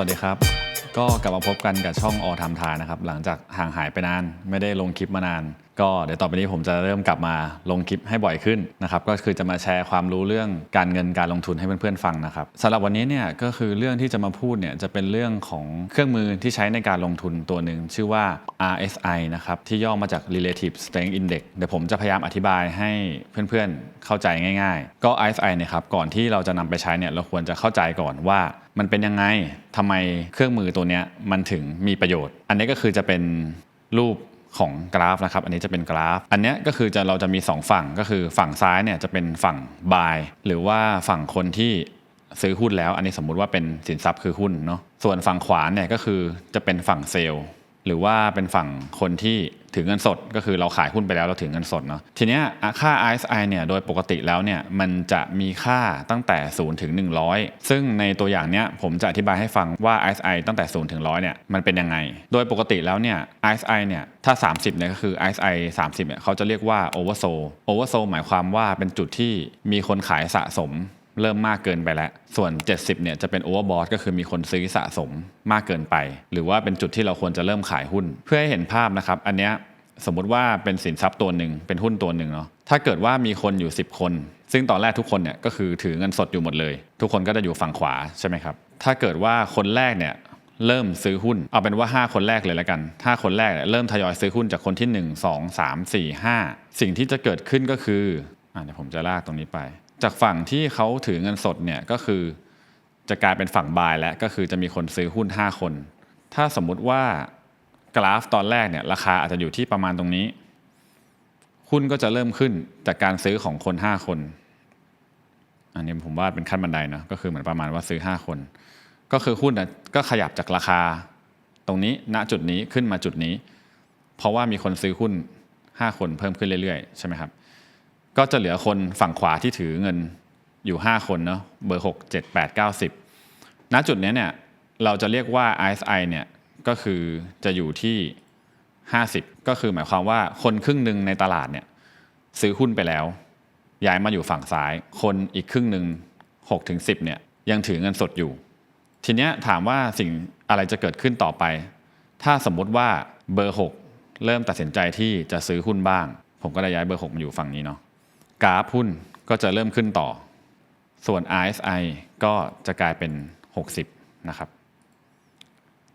สวัสดีครับ ก็กลับมาพบกันกับช่องออทำทานะครับ หลังจากห่างหายไปนาน ไม่ได้ลงคลิปมานาน ก็เดี๋ยวต่อไปนี้ผมจะเริ่มกลับมาลงคลิปให้บ่อยขึ้นนะครับก็คือจะมาแชร์ความรู้เรื่องการเงินการลงทุนให้เพื่อนๆฟังนะครับสำหรับวันนี้เนี่ยก็คือเรื่องที่จะมาพูดเนี่ยจะเป็นเรื่องของเครื่องมือที่ใช้ในการลงทุนตัวหนึ่งชื่อว่า RSI นะครับที่ย่อมาจาก Relative Strength Index เดี๋ยวผมจะพยายามอธิบายให้เพื่อนๆเข้าใจง่ายๆ ก็ RSI เนี่ยครับก่อนที่เราจะนำไปใช้เนี่ยเราควรจะเข้าใจก่อนว่ามันเป็นยังไงทำไมเครื่องมือตัวเนี้ยมันถึงมีประโยชน์ อันนี้ก็คือจะเป็นรูป ของกราฟนะครับ อันนี้จะเป็นกราฟ อันเนี้ยก็คือจะเราจะมี 2 ฝั่งก็คือฝั่งซ้ายเนี่ยจะเป็นฝั่ง buy หรือว่าฝั่งคนที่ซื้อหุ้นแล้ว อันนี้สมมุติว่าเป็นสินทรัพย์คือหุ้นเนาะส่วนฝั่งขวาเนี่ยก็คือจะเป็นฝั่งเซลล์ หรือว่าเป็นฝั่งคนที่ถือเงินสดก็คือเราขายหุ้นไปแล้วเราถือเงินสดเนาะทีเนี้ยค่า RSI เนี่ยโดยปกติแล้วเนี่ยมันจะมีค่าตั้งแต่0ถึง100 ซึ่งในตัวอย่างเนี้ยผมจะอธิบายให้ฟังว่า RSI ตั้งแต่0ถึง100เนี่ยมันเป็นยังไง โดยปกติแล้วเนี่ย RSI เนี่ยถ้า 30เนี่ยก็คือ RSI 30เนี่ยเขาจะเรียกว่า oversold oversold หมายความว่าเป็นจุดที่มีคนขายสะสม เริ่มมากเกินไปแล้ว ส่วน 70เนี่ยจะเป็น overbought ก็คือมีคนซื้อสะสมมากเกินไป หรือว่าเป็นจุดที่เราควรจะเริ่มขายหุ้น เพื่อให้เห็นภาพนะครับอันเนี้ยสมมุติว่าเป็นสินทรัพย์ตัวหนึ่งเป็นหุ้นตัวหนึ่งเนาะถ้าเกิดว่ามีคนอยู่ 10 คน ซึ่งตอนแรกทุกคนเนี่ยก็คือถือเงินสดอยู่หมดเลย ทุกคนก็จะอยู่ฝั่งขวาใช่ไหมครับถ้าเกิดว่าคนแรกเนี่ยเริ่มซื้อหุ้น เอาเป็นว่า 5 คนแรกเลยแล้วกันถ้าคนแรกเนี่ยเริ่มทยอยซื้อหุ้นจากคนที่ 1 2 3 4 5 สิ่งที่จะเกิดขึ้นก็คืออะเดี๋ยวผมจะลากตรงนี้ไป จากฝั่งที่เขาถือเงินสดเนี่ยก็คือจะกลายเป็นฝั่งบายแล้วก็คือจะมีคนซื้อหุ้น 5 คน ถ้าสมมุติว่ากราฟตอนแรกเนี่ยราคาอาจจะอยู่ที่ประมาณตรงนี้ หุ้นก็จะเริ่มขึ้นจากการซื้อของคน 5 คน อันนี้ผมว่าเป็นขั้นบันไดนะก็คือเหมือนประมาณว่าซื้อ 5 คน ก็คือหุ้นนะก็ขยับจากราคาตรงนี้ณจุดนี้ขึ้นมาจุดนี้ เพราะว่ามีคนซื้อหุ้น 5 คนเพิ่มขึ้นเรื่อยๆ ใช่ไหมครับ ก็จะเหลือคนฝั่งขวาที่ถือเงินอยู่ 5 คนเนาะเบอร์ 6 7 8 9 10 ณจุดนี้เนี่ยเราจะเรียกว่า RSI เนี่ยก็คือจะอยู่ที่ 50 ก็คือหมายความว่าคนครึ่งหนึ่งในตลาดเนี่ยซื้อหุ้นไปแล้ว ย้ายมาอยู่ฝั่งซ้าย คนอีกครึ่งหนึ่ง6ถึง10เนี่ยยังถือเงินสดอยู่ ทีเนี้ยถามว่าสิ่งอะไรจะเกิดขึ้นต่อไป ถ้าสมมติว่าเบอร์ 6 เริ่มตัดสินใจที่จะซื้อหุ้นบ้าง ผมก็ได้ย้ายเบอร์ 6 มาอยู่ฝั่งนี้เนาะ กราฟหุ้นก็จะเริ่มขึ้นต่อ ส่วน RSI ก็จะกลายเป็น 60 นะครับ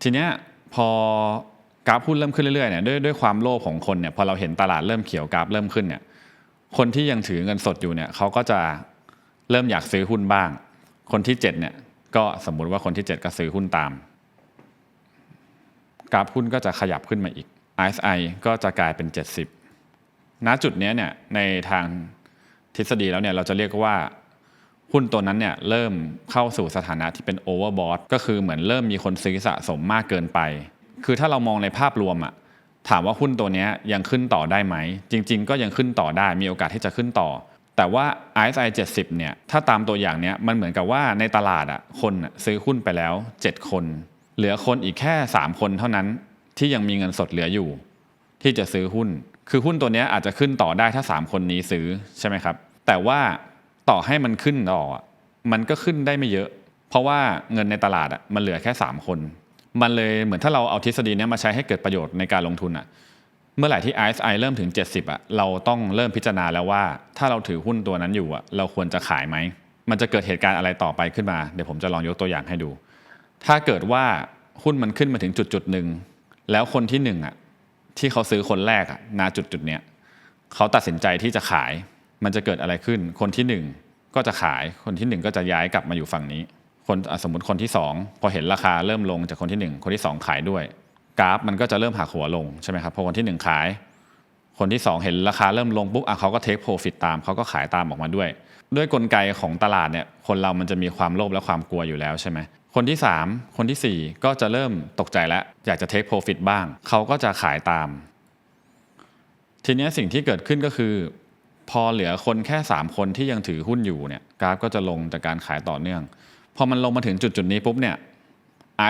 ทีเนี้ยพอกราฟหุ้นเริ่มขึ้นเรื่อยๆเนี่ยด้วยด้วยความโลภของคนเนี่ยพอเราเห็นตลาดเริ่มเขียวกราฟเริ่มขึ้นเนี่ยคนที่ยังถือเงินสดอยู่เนี่ยเขาก็จะเริ่มอยากซื้อหุ้นบ้าง คนที่7เนี่ยก็สมมุติว่าคนที่ 7 ก็ซื้อหุ้นตาม กราฟหุ้นก็จะขยับขึ้นมาอีก RSI ก็จะกลายเป็น 70 ณจุดนี้เนี่ยในทาง ทฤษฎีแล้วเนี่ยเราจะเรียกว่าหุ้นตัวนั้นเนี่ยเริ่มเข้าสู่สถานะที่เป็นโอเวอร์บอทก็คือเหมือนเริ่มมีคนซื้อสะสมมากเกินไป คือถ้าเรามองในภาพรวมอะถามว่าหุ้นตัวนี้ยังขึ้นต่อได้ไหม จริง ๆ ก็ยังขึ้นต่อได้มีโอกาสที่จะขึ้นต่อ แต่ว่า RSI 70เนี่ยถ้าตามตัวอย่างเนี้ยมันเหมือนกับว่าในตลาดอะคนซื้อหุ้นไปแล้ว 7 คน เหลือคนอีกแค่ 3 คนเท่านั้นที่ยังมีเงินสดเหลืออยู่ ที่จะซื้อหุ้น คือหุ้นตัวนี้อาจจะขึ้นต่อได้ถ้า 3 คนนี้ซื้อใช่ไหมครับ แต่ว่าต่อให้มันขึ้นต่อมันก็ขึ้นได้ไม่เยอะ เพราะว่าเงินในตลาดอะมันเหลือแค่ 3 คน มันเลยเหมือนถ้าเราเอาทฤษฎีนี้มาใช้ให้เกิดประโยชน์ในการลงทุนอะเมื่อไหร่ที่ RSI เริ่มถึง 70อะเราต้องเริ่มพิจารณาแล้วว่า ถ้าเราถือหุ้นตัวนั้นอยู่อะเราควรจะขายไหมมันจะเกิดเหตุการณ์อะไรต่อไปขึ้นมา เดี๋ยวผมจะลองยกตัวอย่างให้ดู ถ้าเกิดว่าหุ้นมันขึ้นมาถึงจุดจุดหนึ่งแล้วคนที่หนึ่งอะ ที่เขาซื้อคนแรกอะณจุดจุดเนี้ยเขาตัดสินใจที่จะขายมันจะเกิดอะไรขึ้น คนที่หนึ่งก็จะขายคนที่หนึ่งก็จะย้ายกลับมาอยู่ฝั่งนี้ คนสมมติคนที่สองพอเห็นราคาเริ่มลงจากคนที่หนึ่งคนที่สองขายด้วย กราฟมันก็จะเริ่มหักหัวลงใช่ไหมครับพอคนที่หนึ่งขาย คนที่สองเห็นราคาเริ่มลงปุ๊บอะเขาก็เทคโปรฟิตตามเขาก็ขายตามออกมาด้วย ด้วยกลไกของตลาดเนี่ยคนเรามันจะมีความโลภและความกลัวอยู่แล้วใช่ไหม คนที่สามคนที่สี่ก็จะเริ่มตกใจแล้ว อยากจะเทคโปรฟิตบ้าง เขาก็จะขายตาม ทีนี้สิ่งที่เกิดขึ้นก็คือ พอเหลือคนแค่ 3 คนที่ยังถือหุ้นอยู่เนี่ยกราฟก็จะลงจากการขายต่อเนื่อง พอมันลงมาถึงจุดจุดนี้ปุ๊บเนี่ย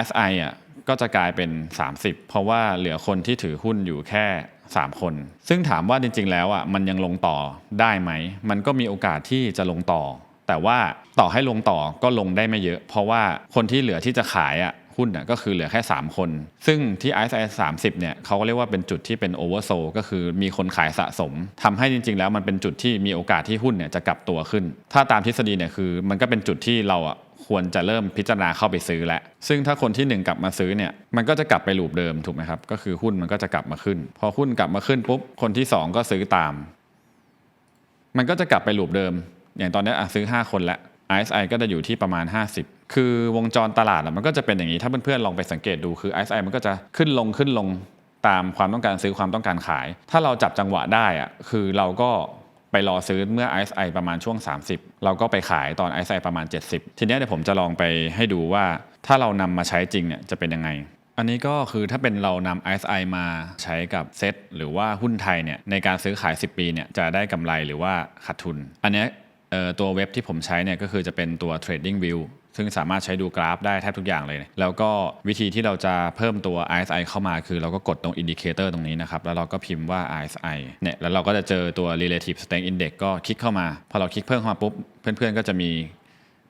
RSI อะก็จะกลายเป็น 30 เพราะว่าเหลือคนที่ถือหุ้นอยู่แค่ 3 คน ซึ่งถามว่าจริง ๆ แล้วอะมันยังลงต่อได้ไหม มันก็มีโอกาสที่จะลงต่อ แต่ว่าต่อให้ลงต่อก็ลงได้ไม่เยอะ เพราะว่าคนที่เหลือที่จะขายอะหุ้นน่ะก็คือเหลือแค่ 3 คน ซึ่งที่ RSI 30เนี่ยเขาก็เรียกว่าเป็นจุดที่เป็นโอเวอร์โซก็คือมีคนขายสะสมทำให้จริง ๆ แล้วมันเป็นจุดที่มีโอกาสที่หุ้นเนี่ยจะกลับตัวขึ้น ถ้าตามทฤษฎีเนี่ยคือมันก็เป็นจุดที่เราอะควรจะเริ่มพิจารณาเข้าไปซื้อแล้ว ซึ่งถ้าคนที่หนึ่งกลับมาซื้อเนี่ย มันก็จะกลับไปลูปเดิมถูกไหมครับ ก็คือหุ้นมันก็จะกลับมาขึ้น พอหุ้นกลับมาขึ้นปุ๊บ คนที่สองก็ซื้อตาม มันก็จะกลับไปลูปเดิม อย่างตอนนี้ซื้อ 5 คนแล้ว RSI ก็จะอยู่ที่ประมาณ 50 คือวงจรตลาดมันก็จะเป็นอย่างนี้ ถ้าเพื่อนๆลองไปสังเกตดูคือ RSI มันก็จะขึ้นลงขึ้นลงตามความต้องการซื้อความต้องการขาย ถ้าเราจับจังหวะได้อะคือเราก็ไปรอซื้อเมื่อ RSI ประมาณช่วง 30 เราก็ไปขายตอน RSI ประมาณ 70 ทีเนี้ยเดี๋ยวผมจะลองไปให้ดูว่าถ้าเรานำมาใช้จริงเนี่ยจะเป็นยังไงอันนี้ก็คือถ้าเป็นเรานำ RSI มาใช้กับเซ็ตหรือว่าหุ้นไทยเนี่ยในการซื้อขาย 10 ปีเนี่ยจะได้กำไรหรือว่าขาดทุน อันเนี้ย ตัวเว็บที่ผมใช้เนี่ยก็คือจะเป็นตัว Trading View ซึ่งสามารถใช้ดูกราฟได้แทบทุกอย่างเลย แล้วก็วิธีที่เราจะเพิ่มตัว RSI เข้ามาคือเราก็กดตรง Indicator ตรงนี้นะครับ แล้วเราก็พิมพ์ว่า RSI เนี่ยแล้วเราก็จะเจอตัว Relative Strength Index ก็คลิกเข้ามา พอเราคลิกเพิ่มเข้ามาปุ๊บ เพื่อนๆก็จะมี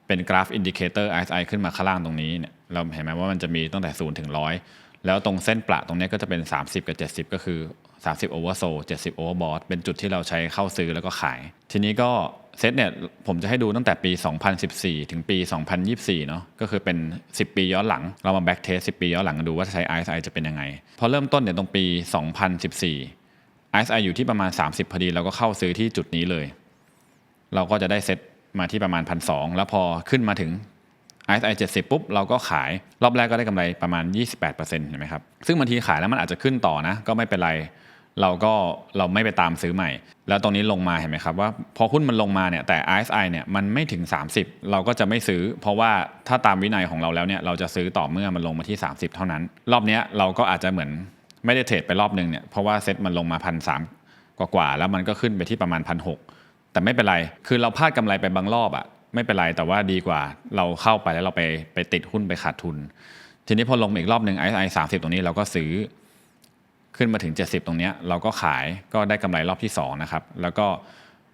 เป็นกราฟอินดิเคเตอร์ RSI ขึ้นมาข้างล่างตรงนี้เนี่ยเราเห็นไหมว่ามันจะมีตั้งแต่0ถึง100 แล้วตรงเส้นประตรงนี้ก็จะเป็น 30 กับ 70 ก็คือ 30 oversold 70 overbought เป็นจุดที่เราใช้เข้าซื้อแล้วก็ขาย ทีนี้ก็ เซตเนี่ยผมจะให้ดูตั้งแต่ปี 2014 ถึงปี 2024 เนาะก็คือเป็น 10 ปีย้อนหลัง เรามา back test 10 ปีย้อนหลังดูว่าใช้ RSI จะเป็นยังไง พอเริ่มต้นเนี่ยตรงปี 2014 RSI อยู่ที่ประมาณ 30 พอดี เราก็เข้าซื้อที่จุดนี้เลย เราก็จะได้เซตมาที่ประมาณพันสแล้วพอขึ้นมาถึง RSI 70 ปุ๊บ เราก็ขายรอบแรกก็ได้กำไรประมาณ 28%เห็นไหมครับซึ่งบางทีขายแล้วมันอาจจะขึ้นต่อนะก็ไม่เป็นไร เราก็เราไม่ไปตามซื้อใหม่ แล้วตรงนี้ลงมาเห็นไหมครับว่าพอหุ้นมันลงมาเนี่ยแต่ RSI เนี่ยมันไม่ถึง 30 เราก็จะไม่ซื้อ เพราะว่าถ้าตามวินัยของเราแล้วเนี่ยเราจะซื้อต่อเมื่อมันลงมาที่ 30 เท่านั้น รอบนี้เราก็อาจจะเหมือนไม่ได้เทรดไปรอบนึงเนี่ยเพราะว่าเซ็ตมันลงมาพันสกว่าๆแล้วมันก็ขึ้นไปที่ประมาณพันหแต่ไม่เป็นไร คือเราพลาดกำไรไปบางรอบอะไม่เป็นไรแต่ว่าดีกว่าเราเข้าไปแล้วเราไปไปติดหุ้นไปขาดทุน ทีนี้พอลงมาอีกรอบหนึ่ง RSI 30 ตรงนี้เราก็ซื้อ ขึ้นมาถึง 70 ตรงนี้เราก็ขายก็ได้กำไรรอบที่2นะครับแล้วก็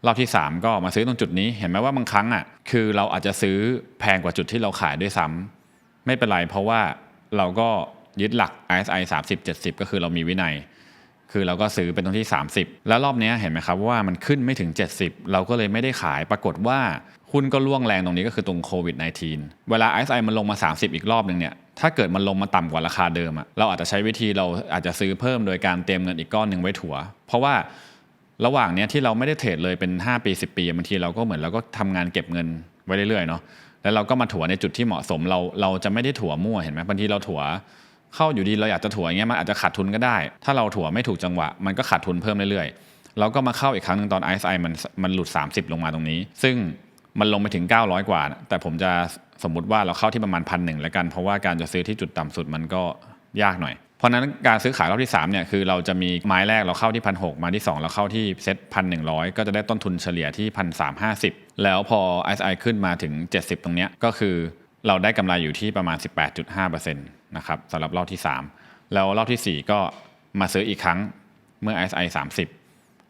รอบที่ 3 ก็มาซื้อตรงจุดนี้เห็นไหมว่าบางครั้งอะคือเราอาจจะซื้อแพงกว่าจุดที่เราขายด้วยซ้ำไม่เป็นไรเพราะว่าเราก็ยึดหลัก RSI 30 70 ก็คือเรามีวินัย คือเราก็ซื้อเป็นตรงที่ 30 แล้วรอบนี้เห็นไหมครับว่ามันขึ้นไม่ถึง 70 เราก็เลยไม่ได้ขายปรากฏว่าหุ้นก็ล่วงแรงตรงนี้ก็คือตรงโควิด -19 เวลา RSI มันลงมา 30 อีกรอบหนึ่งเนี่ย ถ้าเกิดมันลงมาต่ำกว่าราคาเดิมอะเราอาจจะใช้วิธีเราอาจจะซื้อเพิ่มโดยการเตรียมเงินอีกก้อนหนึ่งไว้ถัว เพราะว่าระหว่างเนี้ยที่เราไม่ได้เทรดเลยเป็น 5 ปี 10 ปีบางทีเราก็เหมือนเราก็ทำงานเก็บเงินไว้เรื่อยๆเนาะแล้วเราก็มาถัวในจุดที่เหมาะสมเราเราจะไม่ได้ถัวมั่วเห็นไหมบางทีเราถัวเข้าอยู่ดีเราอยากจะถัวอย่างเงี้ยมันอาจจะขาดทุนก็ได้ ถ้าเราถัวไม่ถูกจังหวะ มันก็ขาดทุนเพิ่มเรื่อยๆเราก็มาเข้าอีกครั้งหนึ่งตอน RSI มันมันหลุด 30 ลงมาตรงนี้ ซึ่ง มันลงไปถึง 900 กว่า แต่ผมจะสมมุติว่าเราเข้าที่ประมาณพันหนึ่งแล้วกัน เพราะว่าการจะซื้อที่จุดต่ำสุดมันก็ยากหน่อย เพราะฉะนั้นการซื้อขายรอบที่3เนี่ยคือเราจะมีไม้แรกเราเข้าที่พันหมาที่ 2 เราเข้าที่เซ็ตพันหนึ่งก็จะได้ต้นทุนเฉลี่ยที่พันสามห้าสิบแล้วพอ RSI ขึ้นมาถึง 70 ตรงเนี้ยก็คือเราได้กำไรอยู่ที่ประมาณ 18.5%นะครับสำหรับรอบที่ 3 แล้วรอบทีสี่4 ก็มาซื้ออีกครั้งเมื่อ RSI 30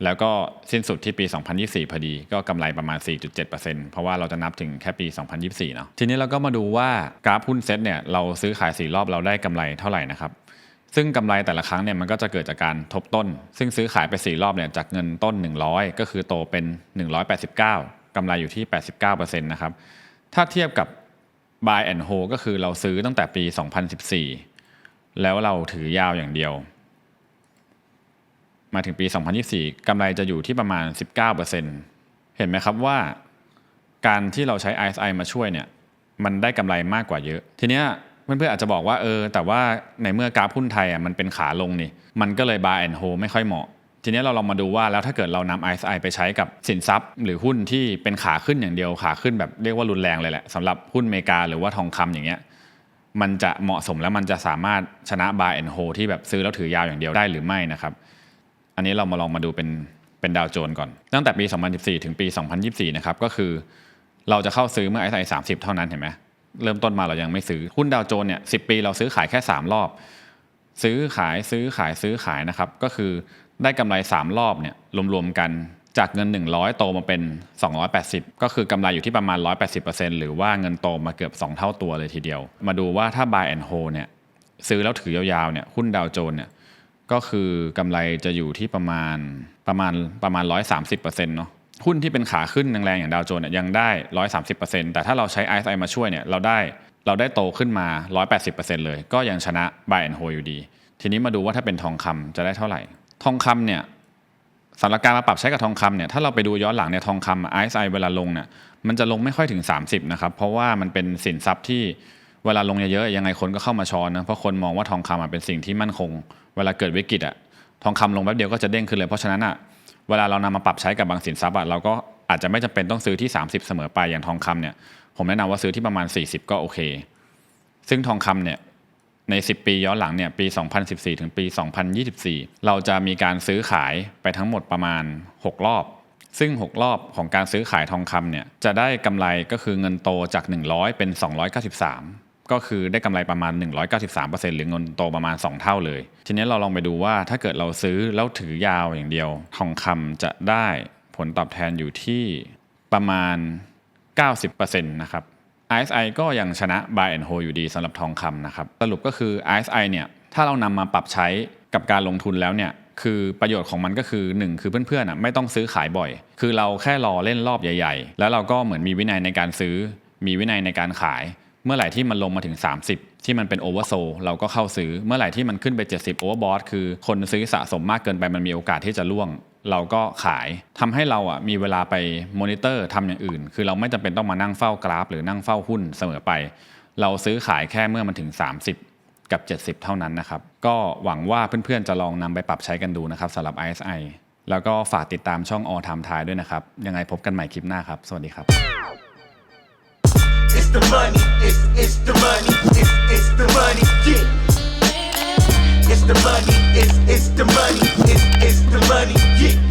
แล้วก็สิ้นสุดที่ปี 2024 พอดี ก็กำไรประมาณ 4.7%เพราะว่าเราจะนับถึงแค่ปี 2024 เนาะทีนี้เราก็มาดูว่ากราฟหุ้นเซ็ตเนี่ยเราซื้อขาย 4 รอบเราได้กำไรเท่าไหร่นะครับซึ่งกำไรแต่ละครั้งเนี่ยมันก็จะเกิดจากการทบต้น ซึ่งซื้อขายไป 4 รอบเนี่ยจากเงินต้น 100 ก็คือโตเป็น 189กำไรอยู่ที่ 89%นะครับถ้าเทียบกับ buy and hold ก็คือเราซื้อตั้งแต่ปี 2014 แล้วเราถือยาวอย่างเดียว มาถึงปี 2024 กำไรจะอยู่ที่ประมาณ 19%เห็นไหมครับว่า การที่เราใช้ RSI มาช่วยเนี่ยมันได้กำไรมากกว่าเยอะ ทีเนี้ยเพื่อนๆอาจจะบอกว่าเออแต่ว่าในเมื่อกราฟหุ้นไทยอะมันเป็นขาลงนี่มันก็เลย buy and hold ไม่ค่อยเหมาะ ทีนี้เราลองมาดูว่าแล้วถ้าเกิดเรานำ RSI ไปใช้กับสินทรัพย์ หรือหุ้นที่เป็นขาขึ้นอย่างเดียวขาขึ้นแบบเรียกว่ารุนแรงเลยแหละสำหรับหุ้นอเมริกาหรือว่าทองคำอย่างเงี้ยมันจะเหมาะสมแล้วมันจะสามารถชนะ buy and hold ที่แบบซื้อแล้วถือยาวอย่างเดียวได้หรือไม่นะครับ อันนี้เรามาลองมาดูเป็นเป็นดาวโจน์ก่อน ตั้งแต่ปี 2014 ถึงปี 2024 นะครับ ก็คือเราจะเข้าซื้อเมื่อ RSI 30เท่านั้นเห็นไหมเริ่มต้นมาเรายังไม่ซื้อ หุ้นดาวโจน์เนี่ย10ปีเราซื้อขายแค่ 3 รอบ ซื้อขายซื้อขายซื้อขายนะครับ ก็คือได้กำไร 3 รอบเนี่ยรวมๆกันจากเงิน 100 โตมาเป็น 280 ก็คือกำไรอยู่ที่ประมาณ 180%หรือว่าเงินโตมาเกือบ 2 เท่าตัวเลยทีเดียว มาดูว่าถ้า buy and hold เนี่ยซื้อแล้วถือยาวๆเนี่ยหุ้นดาวโจนเนี่ย ก็คือกำไรจะอยู่ที่ประมาณประมาณประมาณ 130%เนาะหุ้นที่เป็นขาขึ้นแรงๆอย่างดาวโจนส์เนี่ยยังได้ 130%แต่ถ้าเราใช้ RSI มาช่วยเนี่ยเราได้เราได้โตขึ้นมา 180%เลย ก็ยังชนะ buy and hold อยู่ดี ทีนี้มาดูว่าถ้าเป็นทองคำจะได้เท่าไหร่ ทองคำเนี่ยสำหรับการมาปรับใช้กับทองคำเนี่ยถ้าเราไปดูย้อนหลังเนี่ยทองคำ RSI เวลาลงเนี่ยมันจะลงไม่ค่อยถึง 30นะครับเพราะว่ามันเป็นสินทรัพย์ที่ เวลาลงเยอะๆยังไงคนก็เข้ามาช้อนนะเพราะคนมองว่าทองคำเป็นสิ่งที่มั่นคง เวลาเกิดวิกฤตอะทองคำลงแป๊บเดียวก็จะเด้งขึ้นเลยเพราะฉะนั้นอะเวลาเรานำมาปรับใช้กับบางสินทรัพย์อะเราก็อาจจะไม่จำเป็นต้องซื้อที่ 30 เสมอไปอย่างทองคำเนี่ยผมแนะนำว่าซื้อที่ประมาณ 40 ก็โอเค ซึ่งทองคำเนี่ยใน 10 ปีย้อนหลังเนี่ยปี 2014 ถึงปี 2024 เราจะมีการซื้อขายไปทั้งหมดประมาณ 6 รอบ ซึ่ง 6 รอบของการซื้อขายทองคำเนี่ยจะได้กำไรก็คือเงินโตจาก 100 เป็น 293 ก็คือได้กำไรประมาณ 193%หรือเงินโตประมาณ 2 เท่าเลย ทีนี้เราลองไปดูว่าถ้าเกิดเราซื้อแล้วถือยาวอย่างเดียว ทองคำจะได้ผลตอบแทนอยู่ที่ประมาณ 90%นะครับ RSI ก็ยังชนะ Buy and Hold อยู่ดีสำหรับทองคำนะครับ สรุปก็คือ RSI เนี่ยถ้าเรานำมาปรับใช้กับการลงทุนแล้วเนี่ยคือประโยชน์ของมันก็คือ 1 คือเพื่อนๆอะไม่ต้องซื้อขายบ่อย คือเราแค่รอเล่นรอบใหญ่ ๆ แล้วเราก็เหมือนมีวินัยในการซื้อ มีวินัยในการขาย เมื่อไหร่ที่มันลงมาถึง 30 ที่มันเป็นโอเวอร์โซเราก็เข้าซื้อ เมื่อไหร่ที่มันขึ้นไป 70โอเวอร์บอทคือคนซื้อสะสมมากเกินไปมันมีโอกาสที่จะล่วง เราก็ขายทำให้เราอะมีเวลาไปมอนิเตอร์ทำอย่างอื่น คือเราไม่จำเป็นต้องมานั่งเฝ้ากราฟ หรือนั่งเฝ้าหุ้นเสมอไป เราซื้อขายแค่เมื่อมันถึง 30 กับ 70 เท่านั้นนะครับก็หวังว่าเพื่อนๆจะลองนำไปปรับใช้กันดูนะครับสำหรับ ISI แล้วก็ฝากติดตามช่องออทามทายด้วยนะครับยังไงพบกันใหม่คลิปหน้าครับ สวัสดีครับ the money, it's it's the money, it's it's the money, yeah. It's the money, it's it's the money, it's it's the money, yeah.